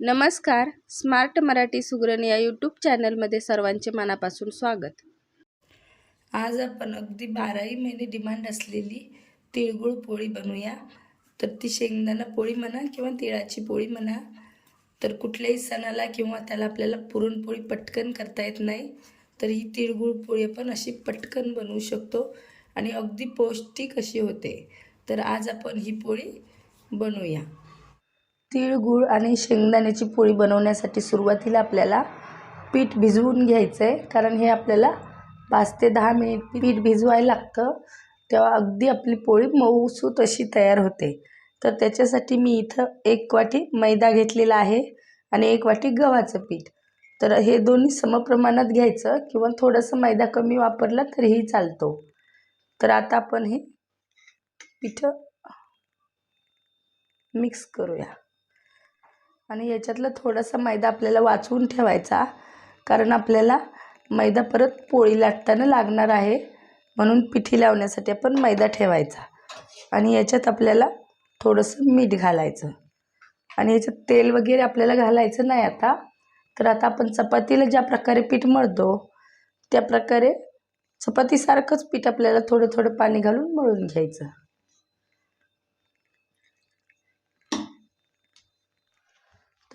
नमस्कार. स्मार्ट मराठी सुगरण या यूट्यूब चॅनलमध्ये सर्वांचे मनापासून स्वागत. आज आपण अगदी बाराही महिने डिमांड असलेली तिळगुळ पोळी बनवूया. तर ती शेंगदाणा पोळी म्हणा किंवा तिळाची पोळी म्हणा तर कुठल्याही सणाला किंवा त्याला आपल्याला पुरणपोळी पटकन करता येत नाही तर ही तिळगुळ पोळी आपण अशी पटकन बनवू शकतो आणि अगदी पौष्टिक अशी होते. तर आज आपण ही पोळी बनवूया. तीळ आणि शेंगदाण्याची पोळी बनवण्यासाठी सुरुवातीला आपल्याला पीठ भिजवून घ्यायचं आहे कारण हे आपल्याला पाच ते दहा मिनिट पीठ भिजवायला लागतं. तेव्हा अगदी आपली पोळी मऊसूत अशी तयार होते. तर त्याच्यासाठी मी इथं एक वाटी मैदा घेतलेला आहे आणि एक वाटी गव्हाचं पीठ. तर हे दोन्ही समप्रमाणात घ्यायचं किंवा थोडंसं मैदा कमी वापरला तरीही चालतो. तर आता आपण हे पिठं मिक्स करूया. आणि याच्यातला थोडासा मैदा आपल्याला वाचवून ठेवायचा कारण आपल्याला मैदा परत पोळी लाटताना लागणार आहे. म्हणून पिठी लावण्यासाठी आपण मैदा ठेवायचा. आणि याच्यात आपल्याला थोडंसं मीठ घालायचं. आणि याच्यात तेल वगैरे आपल्याला घालायचं नाही आता. तर आता आपण चपातीला ज्या प्रकारे पीठ मळतो त्या प्रकारे चपातीसारखंच पीठ आपल्याला थोडं थोडं पाणी घालून मळून घ्यायचं.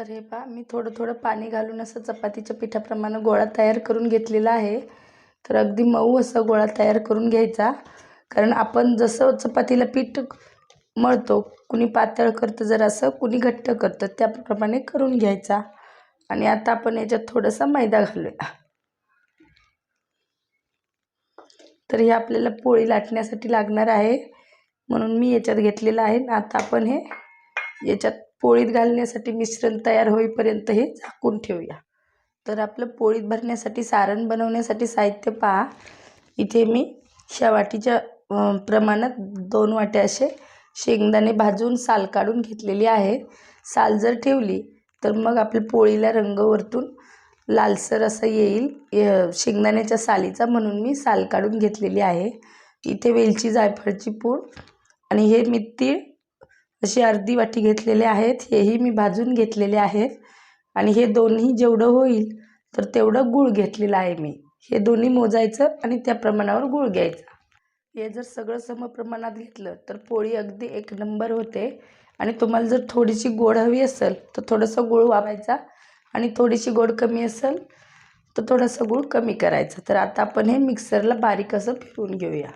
तर हे पहा मी थोडं थोडं पाणी घालून असं चपातीच्या पिठाप्रमाणे गोळा तयार करून घेतलेला आहे. तर अगदी मऊ असा गोळा तयार करून घ्यायचा. कारण आपण जसं चपातीला पीठ मळतो कुणी पातळ करतं जर असं कुणी घट्ट करतं त्याप्रमाणे करून घ्यायचा. आणि आता आपण याच्यात थोडासा मैदा घालूया. तर हे आपल्याला पोळी लाटण्यासाठी लागणार आहे. म्हणून मी याच्यात घेतलेलं आहे. आता आपण हे याच्यात पोळीत घालण्यासाठी मिश्रण तयार होईपर्यंत हे झाकून ठेवूया. तर आपलं पोळीत भरण्यासाठी सारण बनवण्यासाठी साहित्य पहा. इथे मी ह्या वाटीच्या प्रमाणात दोन वाट्या असे शेंगदाणे भाजून साल काढून घेतलेली आहे. साल जर ठेवली तर मग आपल्या पोळीला रंग वरतून लालसर असं येईल. शेंगदाण्याच्या सालीचा म्हणून मी साल काढून घेतलेली आहे. इथे वेलची जायफळची पूड आणि हे मी तीळ अशी अर्धी वाटी घेतलेले आहेत हेही मी भाजून घेतलेले आहेत. आणि हे दोन्ही जेवढं होईल तर तेवढं गूळ घेतलेलं आहे मी. हे दोन्ही मोजायचं आणि त्या प्रमाणावर गूळ घ्यायचा. हे जर सगळं समप्रमाणात घेतलं तर पोळी अगदी एक नंबर होते. आणि तुम्हाला जर थोडीशी गोड हवी असेल तर थोडंसं गूळ वावायचा आणि थोडीशी गोड कमी असेल तर थोडंसं गूळ कमी करायचं. तर आता आपण हे मिक्सरला बारीक असं फिरवून घेऊया.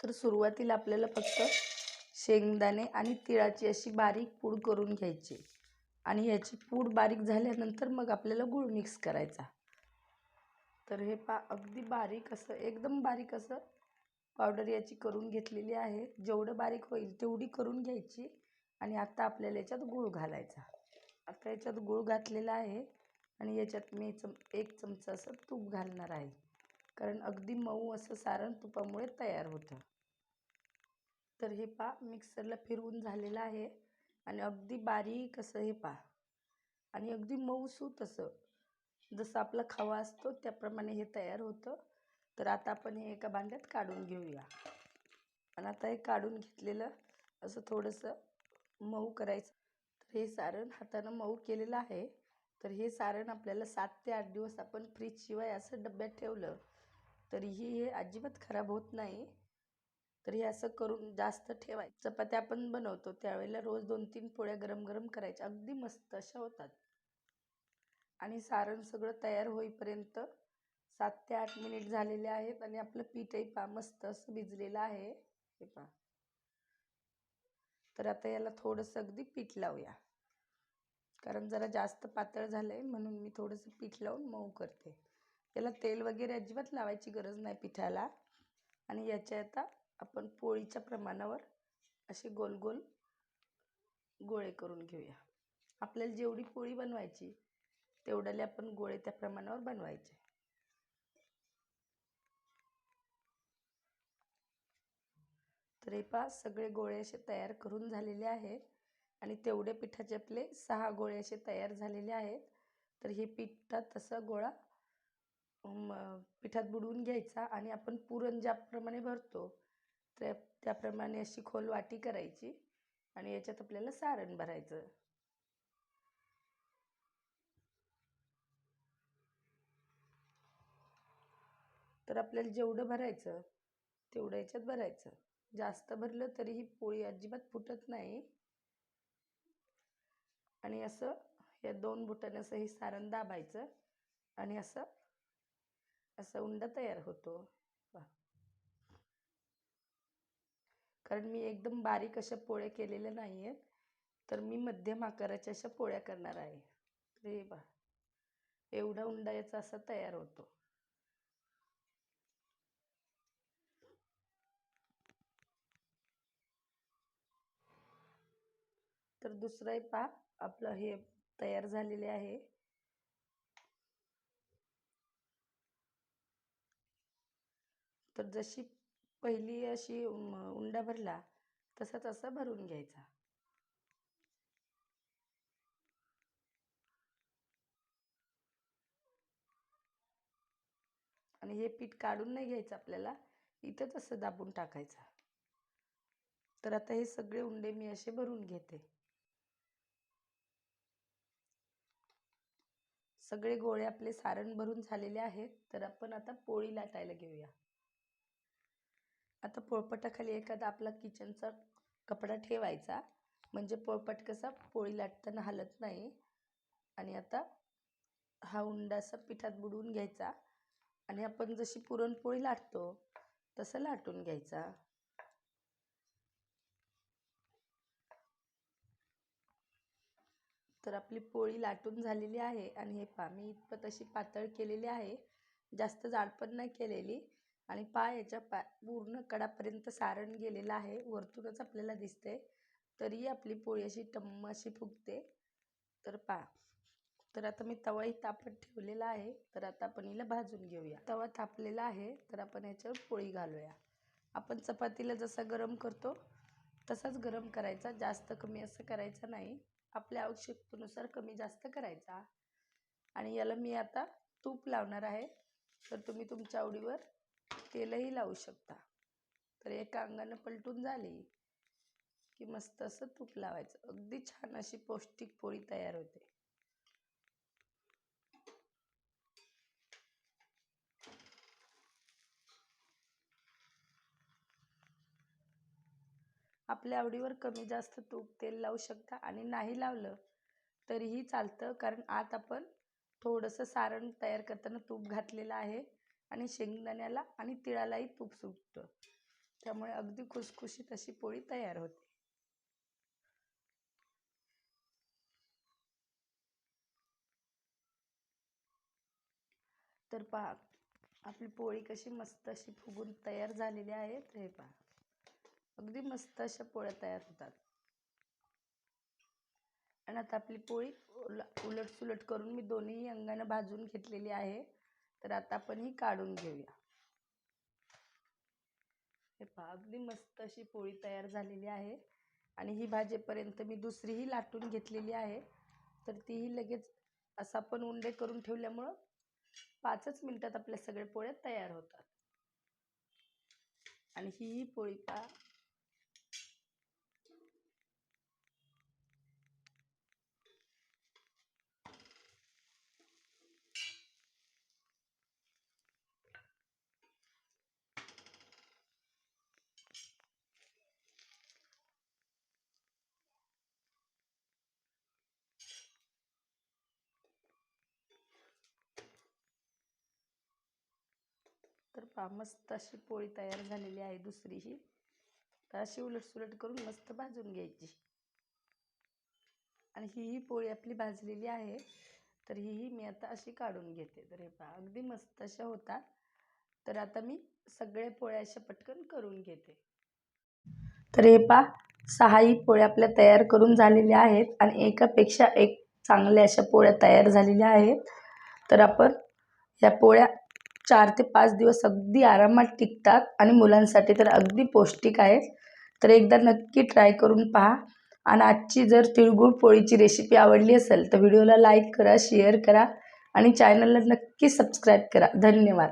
तर सुरुवातीला आपल्याला फक्त शेंगदाणे आणि तिळाची अशी बारीक पूड करून घ्यायची. आणि याची पूड बारीक झाल्यानंतर मग आपल्याला गूळ मिक्स करायचा. तर हे पा अगदी बारीक असं एकदम बारीक असं पावडर याची करून घेतलेली आहे. जेवढं बारीक होईल तेवढी करून घ्यायची आणि आता आपल्याला याच्यात गूळ घालायचा. आता याच्यात गूळ घातलेला आहे आणि याच्यात मी चम एक चमचा असं तूप घालणार आहे. कारण अगदी मऊ असं सारण तुपामुळे तयार होतं. तर हे पा मिक्सरला फिरवून झालेलं आहे. आणि अगदी बारीक असं हे पा आणि अगदी मऊसूत असं. जसं आपला खवा असतो त्याप्रमाणे हे तयार होतं. तर आता आपण हे एका भांड्यात काढून घेऊया. आणि आता हे काढून घेतलेलं असं थोडंसं मऊ करायचं. तर हे सारण हातानं मऊ केलेलं आहे. तर हे सारण आपल्याला सात ते आठ दिवस आपण फ्रीजशिवाय असं डब्यात ठेवलं तरीही हे अजिबात खराब होत नाही. तर हे असं करून जास्त ठेवायचं. चपात्या आपण बनवतो त्यावेळेला रोज दोन तीन पोळ्या गरम गरम करायच्या. अगदी मस्त अशा होतात. आणि सारण सगळं तयार होईपर्यंत सात ते आठ मिनिट झालेले आहेत आणि आपलं पीठही पा मस्त असं भिजलेलं आहे. हे पा तर आता याला थोडंसं अगदी पीठ लावूया. कारण जरा जास्त पातळ झालं आहे म्हणून मी थोडंसं पीठ लावून मऊ करते. याला तेल वगैरे अजिबात लावायची गरज नाही पिठाला. आणि याच्या आता आपण पोळीच्या प्रमाणावर असे गोल गोल गोळे करून घेऊया. आपल्याला जेवढी पोळी बनवायची तेवढ्याले आपण गोळे त्या प्रमाणावर बनवायचे. तर हे पहा सगळे गोळे असे तयार करून झालेले आहेत आणि तेवढे पिठाचे आपले सहा गोळे असे तयार झालेले आहेत. तर हे पिठात तसा गोळा पिठात बुडवून घ्यायचा आणि आपण पुरण ज्याप्रमाणे भरतो त्या त्याप्रमाणे अशी खोल वाटी करायची आणि याच्यात आपल्याला सारण भरायचं. तर आपल्याला जेवढं भरायचं तेवढं याच्यात भरायचं. जास्त भरलं तरी ही पोळी अजिबात फुटत नाही. आणि असं या दोन बुटाने असं हे सारण दाबायचं आणि असं असं उंडा तयार होतो. कारण मी एकदम बारीक अशा पोळ्या केलेल्या नाही आहेत तर मी मध्यम आकाराच्या अशा पोळ्या करणार आहे. रे बा एवढा उंडा याचा असा तयार होतो. तर दुसरंही पा आपलं हे तयार झालेले आहे. तर जशी पहिली अशी उंडा भरला तसा तसा भरून घ्यायचा. आणि हे पीठ काढून नाही घ्यायचं आपल्याला इथं तसं दाबून टाकायचं. तर आता हे सगळे उंडे मी असे भरून घेते. सगळे गोळे आपले सारण भरून झालेले आहेत तर आपण आता पोळी लाटायला घेऊया. आता पोळपटाखाली एखादा आपला किचनचा कपडा ठेवायचा. म्हणजे पोळपट कसा पोळी लाटताना हलत नाही. आणि आता हा उंडा असा पिठात बुडवून घ्यायचा. आणि आपण जशी पुरणपोळी लाटतो तसं लाटून घ्यायचा. तर आपली पोळी लाटून झालेली आहे. आणि हे पहा मी इतपत अशी पातळ केलेली आहे. जास्त जाड पण नाही केलेली. आणि पाय याच्या पा पूर्ण कडापर्यंत सारण गेलेलं आहे. वरतूनच आपल्याला दिसते तरी आपली पोळी अशी टम्म अशी फुगते. तर पा तर आता मी तवाही तापत ठेवलेला आहे. तर आता आपण हिला भाजून घेऊया. तवा तापलेला आहे. तर आपण याच्यावर पोळी घालूया. आपण चपातीला जसा गरम करतो तसाच गरम करायचा. जास्त कमी असं करायचं नाही. आपल्या आवश्यकतेनुसार कमी जास्त करायचा. आणि याला मी आता तूप लावणार आहे. तर तुम्ही तुमच्या आवडीवर तेलही लावू शकता. तर एका अंगानं पलटून झाली की मस्त असं तूप लावायचं. अगदी छान अशी पौष्टिक पोळी तयार होते. आपल्या आवडीवर कमी जास्त तूप तेल लावू शकता आणि नाही लावलं तरीही चालतं. कारण आत आपण थोडंसं सारण तयार करताना तूप घातलेलं आहे. आणि शेंगदाण्याला आणि तिळालाही तूप सुटतं. त्यामुळे अगदी खुसखुशीत अशी पोळी तयार होते. तर पहा आपली पोळी कशी मस्त अशी फुगून तयार झालेली आहे. तर हे पहा अगदी मस्त अशा पोळ्या तयार होतात. आणि आता आपली पोळी उलट सुलट करून मी दोन्ही अंगानं भाजून घेतलेली आहे. तर आता आपण ही काढून घेऊया. हे पहा अगदी मस्त अशी पोळी तयार झालेली आहे. आणि ही भाजेपर्यंत मी दुसरीही लाटून घेतलेली आहे. तर तीही लगेच असं आपण उंडे करून ठेवल्यामुळं पाचच मिनिटात आपल्या सगळ्या पोळ्या तयार होतात. आणि ही पोळी पा तर पहा मस्त अशी पोळी तयार झालेली आहे दुसरीही तर अशी उलटसुलट करून मस्त भाजून घ्यायची. आणि ही ही पोळी आपली भाजलेली आहे. तर ही मी आता अशी काढून घेते. तर हे पहा अगदी मस्त अशा होतात. तर आता मी सगळ्या पोळ्या अशा पटकन करून घेते. तर हे पहा सहाही पोळ्या आपल्या तयार करून झालेल्या आहेत आणि एकापेक्षा एक चांगल्या अशा पोळ्या तयार झालेल्या आहेत. तर आपण या पोळ्या चार ते पाच दिवस अगदी आरामात टिकतात आणि मुलांसाठी तर अगदी पौष्टिक आहेत. तर एकदा नक्की ट्राय करून पहा. आणि आजची जर तिळगुळ पोळीची रेसिपी आवडली असेल तर व्हिडिओला लाईक करा शेअर करा आणि चॅनलला नक्की सबस्क्राईब करा. धन्यवाद.